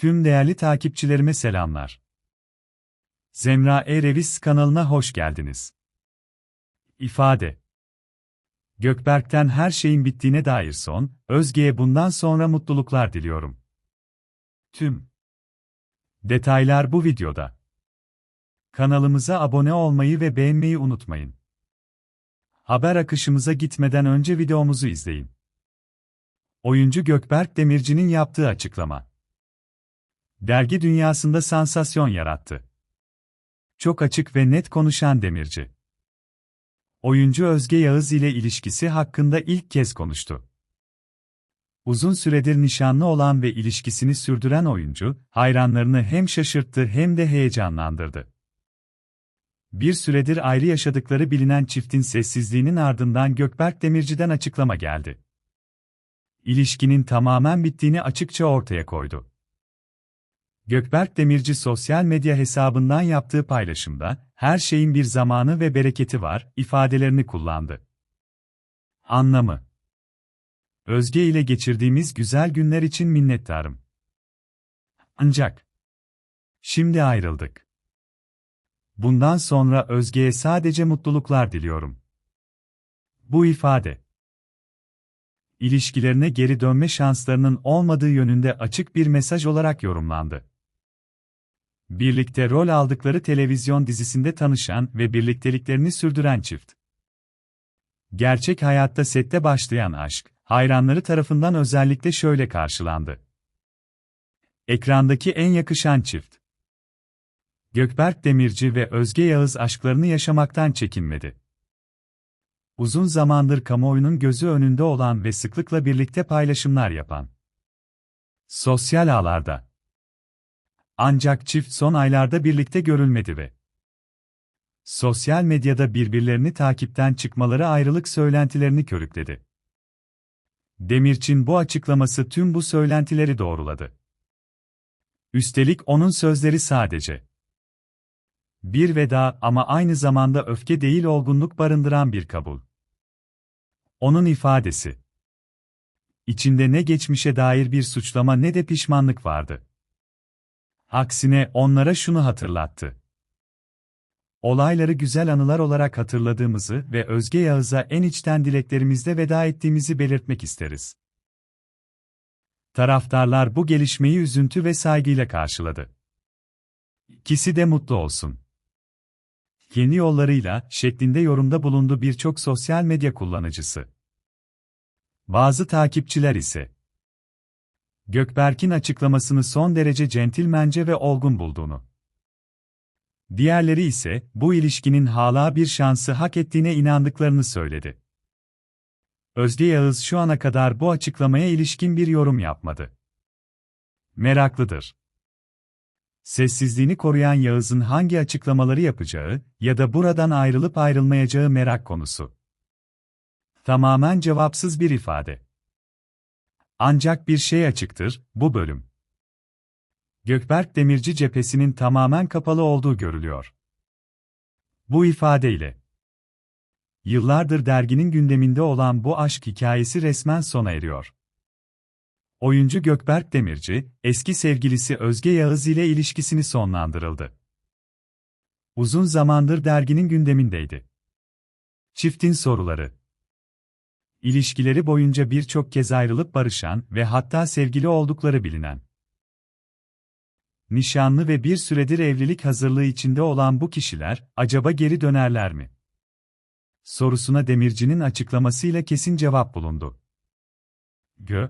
Tüm değerli takipçilerime selamlar. Zemra E-Revis kanalına hoş geldiniz. İfade Gökberk'ten her şeyin bittiğine dair son, Özge'ye bundan sonra mutluluklar diliyorum. Tüm detaylar bu videoda. Kanalımıza abone olmayı ve beğenmeyi unutmayın. Haber akışımıza gitmeden önce videomuzu izleyin. Oyuncu Gökberk Demirci'nin yaptığı açıklama. Dergi dünyasında sansasyon yarattı. Çok açık ve net konuşan Demirci. Oyuncu Özge Yağız ile ilişkisi hakkında ilk kez konuştu. Uzun süredir nişanlı olan ve ilişkisini sürdüren oyuncu, hayranlarını hem şaşırttı hem de heyecanlandırdı. Bir süredir ayrı yaşadıkları bilinen çiftin sessizliğinin ardından Gökberk Demirci'den açıklama geldi. İlişkinin tamamen bittiğini açıkça ortaya koydu. Gökberk Demirci sosyal medya hesabından yaptığı paylaşımda, her şeyin bir zamanı ve bereketi var, ifadelerini kullandı. Anlamı Özge ile geçirdiğimiz güzel günler için minnettarım. Ancak, şimdi ayrıldık. Bundan sonra Özge'ye sadece mutluluklar diliyorum. Bu ifade, ilişkilerine geri dönme şanslarının olmadığı yönünde açık bir mesaj olarak yorumlandı. Birlikte rol aldıkları televizyon dizisinde tanışan ve birlikteliklerini sürdüren çift. Gerçek hayatta sette başlayan aşk, hayranları tarafından özellikle şöyle karşılandı. Ekrandaki en yakışan çift. Gökberk Demirci ve Özge Yağız aşklarını yaşamaktan çekinmedi. Uzun zamandır kamuoyunun gözü önünde olan ve sıklıkla birlikte paylaşımlar yapan. Sosyal ağlarda ancak çift son aylarda birlikte görülmedi ve sosyal medyada birbirlerini takipten çıkmaları ayrılık söylentilerini körükledi. Demirçin bu açıklaması tüm bu söylentileri doğruladı. Üstelik onun sözleri sadece bir veda ama aynı zamanda öfke değil olgunluk barındıran bir kabul. Onun ifadesi İçinde ne geçmişe dair bir suçlama ne de pişmanlık vardı. Aksine onlara şunu hatırlattı. Olayları güzel anılar olarak hatırladığımızı ve Özge Yağız'a en içten dileklerimizle veda ettiğimizi belirtmek isteriz. Taraftarlar bu gelişmeyi üzüntü ve saygıyla karşıladı. İkisi de mutlu olsun. Yeni yollarıyla şeklinde yorumda bulundu birçok sosyal medya kullanıcısı. Bazı takipçiler ise Gökberk'in açıklamasını son derece centilmence ve olgun bulduğunu. Diğerleri ise bu ilişkinin hala bir şansı hak ettiğine inandıklarını söyledi. Özge Yağız şu ana kadar bu açıklamaya ilişkin bir yorum yapmadı. Meraklıdır. Sessizliğini koruyan Yağız'ın hangi açıklamaları yapacağı ya da buradan ayrılıp ayrılmayacağı merak konusu. Tamamen cevapsız bir ifade. Ancak bir şey açıktır, bu bölüm. Gökberk Demirci cephesinin tamamen kapalı olduğu görülüyor. Bu ifadeyle Yıllardır derginin gündeminde olan bu aşk hikayesi resmen sona eriyor. Oyuncu Gökberk Demirci, eski sevgilisi Özge Yağız ile ilişkisini sonlandırıldı. Uzun zamandır derginin gündemindeydi. Çiftin soruları İlişkileri boyunca birçok kez ayrılıp barışan ve hatta sevgili oldukları bilinen. Nişanlı ve bir süredir evlilik hazırlığı içinde olan bu kişiler, acaba geri dönerler mi? Sorusuna Demirci'nin açıklamasıyla kesin cevap bulundu. Gö.